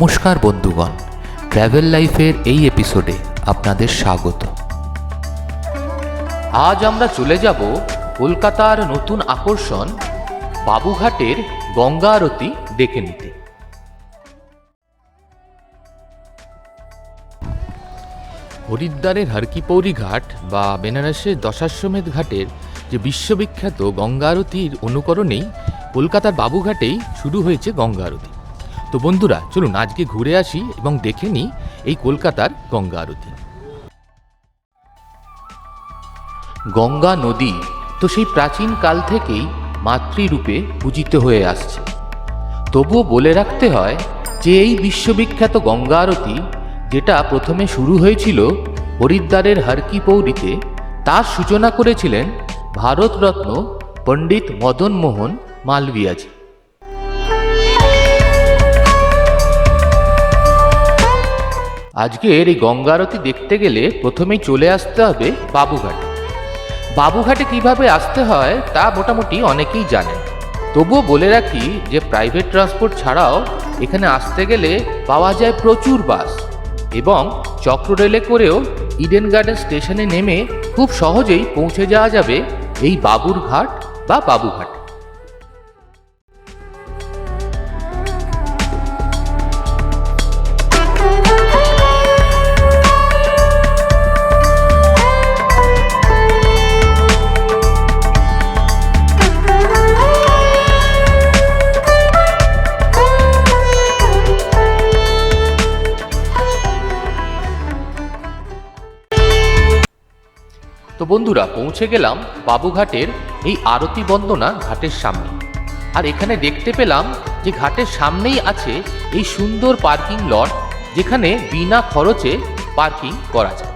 নমস্কার বন্ধুগণ ট্র্যাভেল লাইফের এই এপিসোডে আপনাদের স্বাগত। আজ আমরা চলে যাব কলকাতার নতুন আকর্ষণ, বাবুঘাটের গঙ্গা আরতি দেখে নিতে। হরিদ্বারের হরকিপৌরি ঘাট বা বেনারসের দশাশ্বমেধ ঘাটের যে বিশ্ববিখ্যাত গঙ্গা আরতির অনুকরণেই কলকাতার বাবুঘাটেই শুরু হয়েছে গঙ্গা আরতি। তো বন্ধুরা, চলুন আজকে ঘুরে আসি এবং দেখে নিই এই কলকাতার গঙ্গা আরতি। গঙ্গা নদী তো সেই প্রাচীন কাল থেকেই মাতৃরূপে পূজিত হয়ে আসছে। তবুও বলে রাখতে হয় যে এই বিশ্ববিখ্যাত গঙ্গা আরতি যেটা প্রথমে শুরু হয়েছিল হরিদ্বারের হরকি পৌরীতে, তার সূচনা করেছিলেন ভারতরত্ন পণ্ডিত মদন মোহন মালবিয়াজি আজকের এই গঙ্গা আরতি দেখতে গেলে প্রথমেই চলে আসতে হবে বাবুঘাটে। বাবুঘাটে কীভাবে আসতে হয় তা মোটামুটি অনেকেই জানেন। তবুও বলে রাখি যে প্রাইভেট ট্রান্সপোর্ট ছাড়াও এখানে আসতে গেলে পাওয়া যায় প্রচুর বাস এবং চক্র রেলে করেও ইডেন গার্ডেন স্টেশনে নেমে খুব সহজেই পৌঁছে যাওয়া যাবে এই বাবুর ঘাট বা বাবুঘাট। বন্ধুরা পৌঁছে গেলাম বাবুঘাটের এই আরতি বন্দনা ঘাটের সামনে আর এখানে দেখতে পেলাম যে ঘাটের সামনেই আছে এই সুন্দর পার্কিং লট যেখানে বিনা খরচে পার্কিং করা যায়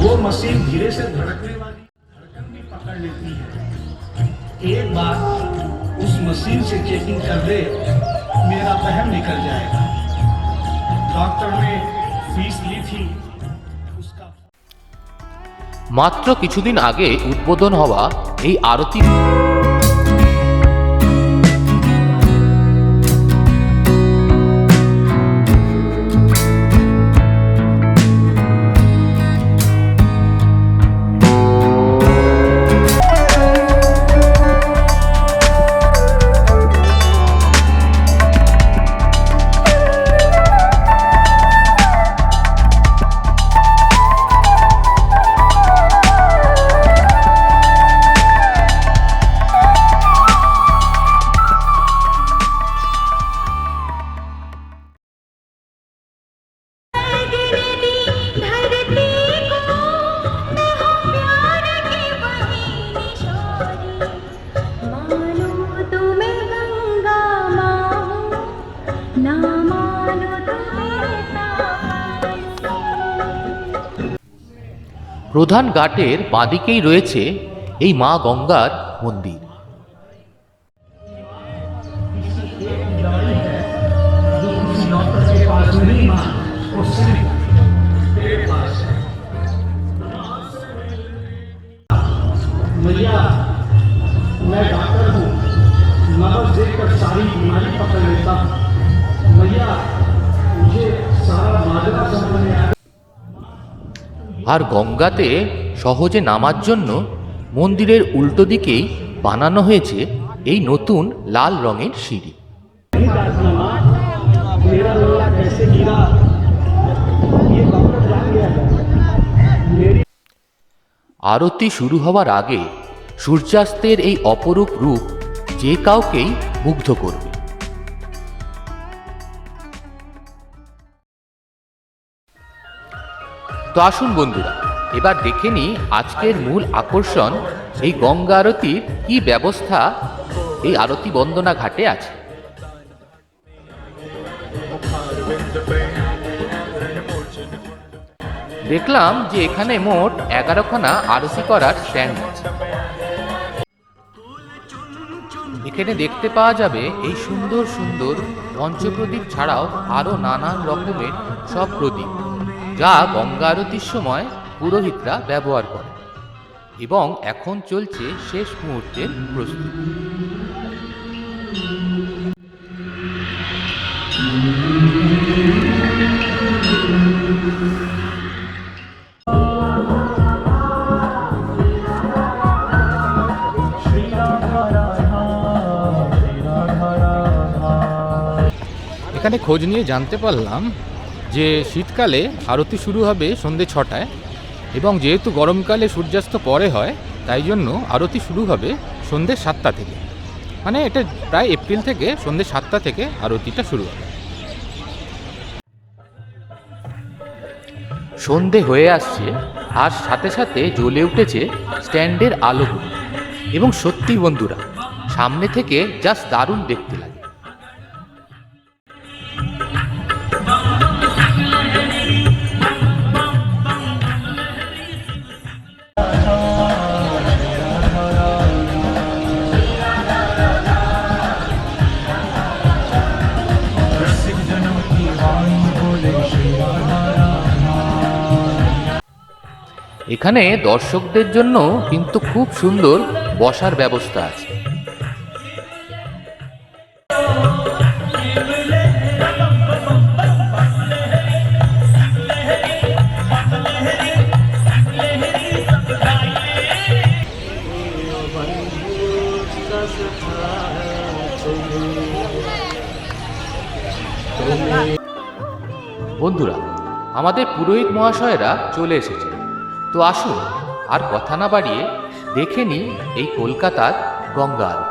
वो मशीन धीरे से धड़कने वाली धड़कन भी पकड़ लेती है एक बार उस मशीन से चेकिंग कर दे मेरा बहम निकल जाएगा डॉक्टर ने फीस ली थी उसका মাত্র কিছুদিন আগে উদ্বোধন হওয়া এই আরতি প্রধান ঘাটের বাঁদিকেই রয়েছে এই মা গঙ্গার মন্দির डॉक्टर के पास नहीं माँ वो सिर्फ तेरे पास है भैया मैं डॉक्टर हूँ नबज देकर सारी बीमारी पकड़ लेता हूँ भैया मुझे सारा माजरा समझ में आ আর গঙ্গাতে সহজে নামার জন্য মন্দিরের উল্টো দিকেই বানানো হয়েছে এই নতুন লাল রঙের সিঁড়ি। আরতি শুরু হওয়ার আগে সূর্যাস্তের এই অপরূপ রূপ যে কাউকেই মুগ্ধ করবে। তো আসুন বন্ধুরা, এবার দেখে নিই আজকের মূল আকর্ষণ, এই গঙ্গা আরতির কি ব্যবস্থা, এই আরতি বন্দনা ঘাটে আছে। দেখলাম যে এখানে মোট এগারোখানা আরতি করার স্ট্যান্ড আছে। এখানে দেখতে পাওয়া যাবে এই সুন্দর সুন্দর পঞ্চপ্রদীপ ছাড়াও আরও নানান রকমের সব প্রদীপ। যা গঙ্গা আরতির সময় পুরোহিতরা ব্যবহার করে এবং এখন চলছে শেষ মুহূর্তের প্রস্তুতি। এখানে খোঁজ নিয়ে জানতে পারলাম যে শীতকালে আরতি শুরু হবে সন্ধে ছটায় এবং যেহেতু গরমকালে সূর্যাস্ত পরে হয়, তাই জন্য আরতি শুরু হবে সন্ধে সাতটা থেকে। মানে এটা প্রায় এপ্রিল থেকে সন্ধে সাতটা থেকে আরতিটা শুরু হবে। সন্ধে হয়ে আসছে আর সাথে সাথে জ্বলে উঠেছে স্ট্যান্ডের আলোগুলো। এবং সত্যি বন্ধুরা, সামনে থেকে জাস্ট দারুণ দেখতে লাগে। এখানে দর্শকদের জন্য কিন্তু খুব সুন্দর বসার ব্যবস্থা আছে। বন্ধুরা, আমাদের পুরোহিত মহাশয়রা চলে এসেছে। তো আসুন আর কথা না বাড়িয়ে দেখে নিই এই কলকাতার গঙ্গা আরতি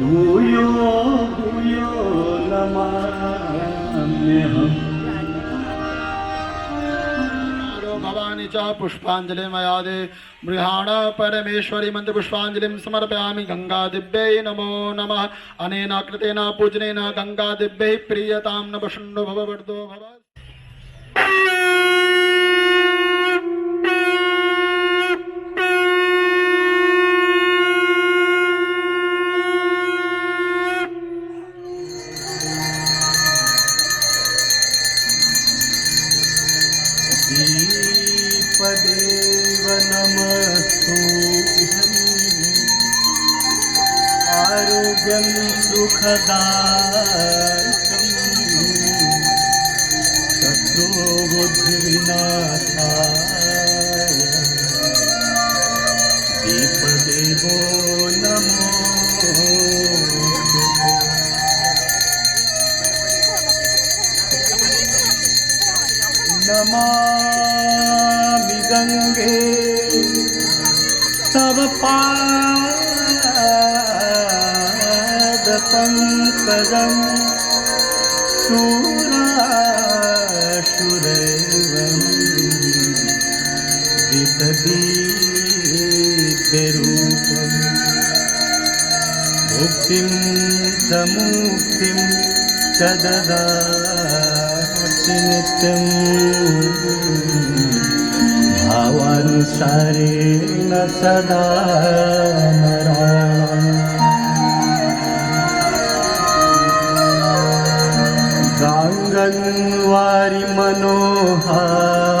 भूयो भूयो नमाम्यहम् भवानी च पुष्पाञ्जलिमयादे मृहाण परमेश्वरी मन्त्रपुष्पाञ्जलिं समर्पयामि गङ्गादिव्यै नमो नमः अनेन कृतेन पूजनेन गङ्गादिव्यै प्रीयतां नवशुण्डो भववर्धो भव मुक्तिं नित्यम् भावानुसारेण सदा गाङ्गन्वारि मनोहारी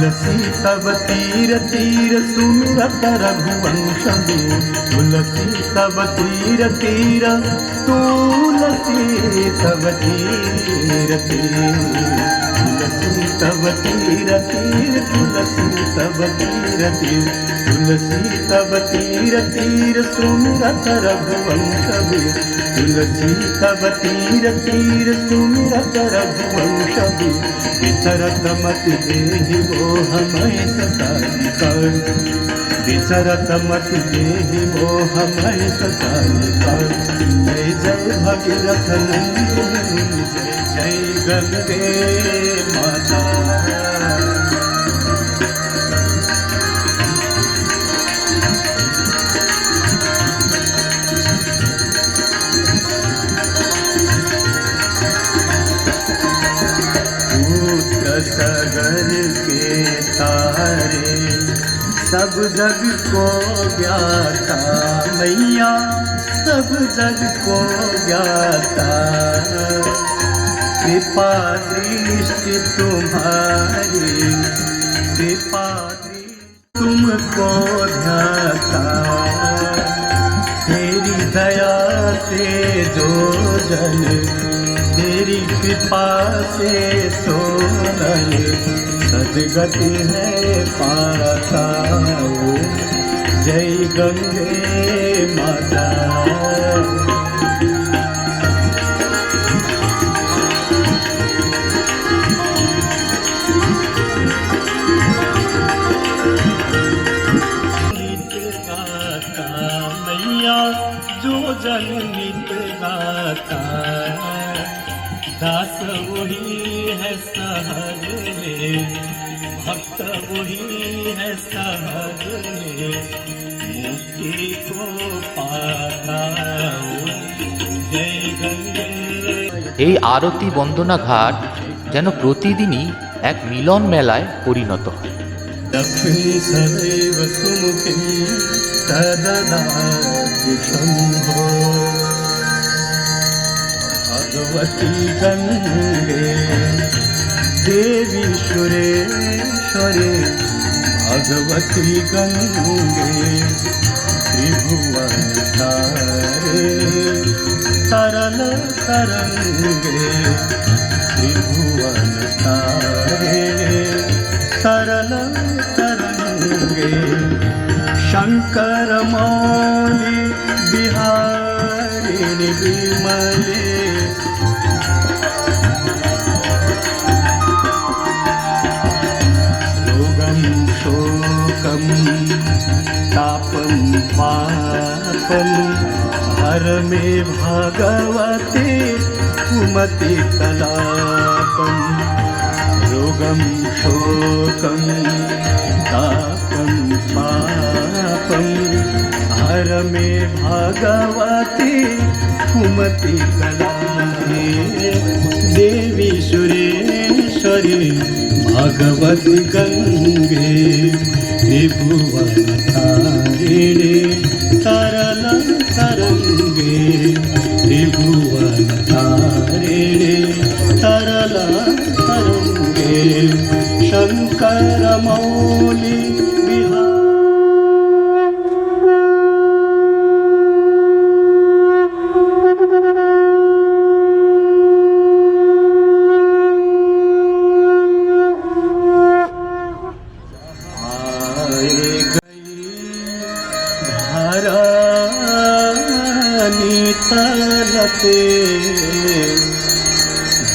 तुलसी तब तीर तीर सुमिरत रघुवंश तुलसी तब तीर तीर तुलसी तब तीर तीर तुलसी तब तीर तीर तुलसी तब तीर तीर तुलसी तब तीर तीर सुमिरत रघुवंश तुलसी तब तीर तीर सुमिरत रघुवंश विचरत मत देहि वो मय सताई कर। विचरत मत देहि वो मय सताई कर। जय जय भगीरथ नंदन जय जय गंगे माता। सगर के तारे। सब जग को ज्ञाता मैया, सब जग को ज्ञाता। कृपा दृष्टि तुम्हारी, कृपा तुमको ध्याता तेरी दया से जो जन तेरी कृपा से सोनल सदगति है पाता जय गंगे माता। भक्त वही है सहज में मुक्ति को पाता ओ जय गंगे এই আরতি বন্দনা ঘাট যেন প্রতিদিনই এক মিলন মেলায় পরিণত হয় लक्ष्मी सदैव देवी सुरेश्वरे भगवती गङ्गे त्रिभुवन तारे तरल तरङ्गे त्रिभुवन तारे तरल तरङ्गे शङ्कर मौलि बिहारिणि विमले शोकं तापं पापं हर मे भगवते कुमति कलापम्। रोगं शोकं तापं पापं हर मे भगवती कुमति कलामे देवी सुरेश्वरी భగవద్ గంగే నిభువన तलते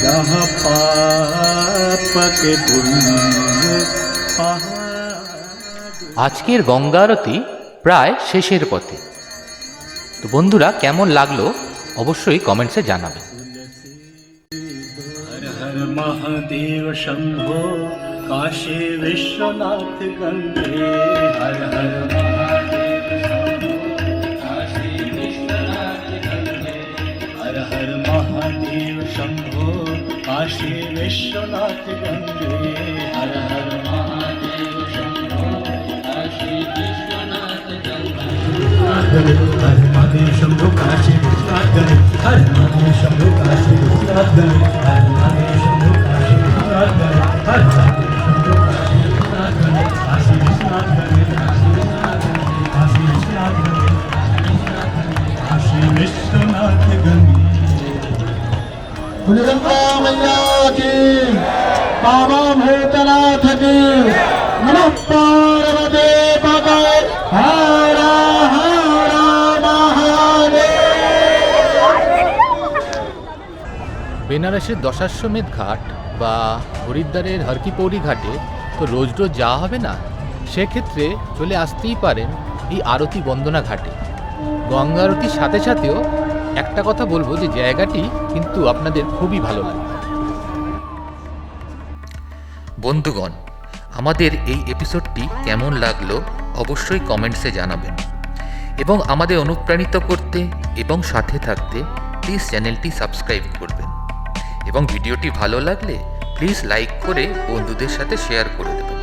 जहाँ पाप के पुण्य पहाड़ আজকের গঙ্গা আরতি প্রায় শেষের পথে তো বন্ধুরা কেমন লাগলো অবশ্যই কমেন্টসে জানাবেন हर हर महादेव शंभो काशी विश्वनाथ गंगे, हर हर महादेव शंभो काशी विश्वनाथ गंगे, हर हर महादेव शंभो। काशी विश्वनाथ गंगे, हर हर महादेव शंभो। काशी विश्वनाथ गंगे। हर महादेव शंभो। काशी विश्वनाथ गंगे, हर महादेव शंभो। काशी विश्वनाथ गंगे, हर महादेव शंभो। काशी विश्वनाथ गंगे, हर ভুজঙ্গা কি থাকি হারা হারা বেনারসের দশাশ্বমেধ ঘাট বা হরিদ্বারের হরকিপৌরি ঘাটে তো রোজ রোজ যাওয়া হবে না? সেক্ষেত্রে চলে আসতেই পারেন এই আরতি বন্দনা ঘাটে। গঙ্গা আরতির সাথে সাথেও একটা কথা বলব যে জায়গাটি কিন্তু আপনাদের খুবই ভালো লাগবে বন্ধুগণ, আমাদের এই এপিসোডটি কেমন লাগল অবশ্যই কমেন্টসে জানাবেন। এবং আমাদের অনুপ্রাণিত করতে এবং সাথে থাকতে প্লিজ চ্যানেলটি সাবস্ক্রাইব করবেন। এবং ভিডিওটি ভালো লাগলে প্লিজ লাইক করে বন্ধুদের সাথে শেয়ার করে দেবেন।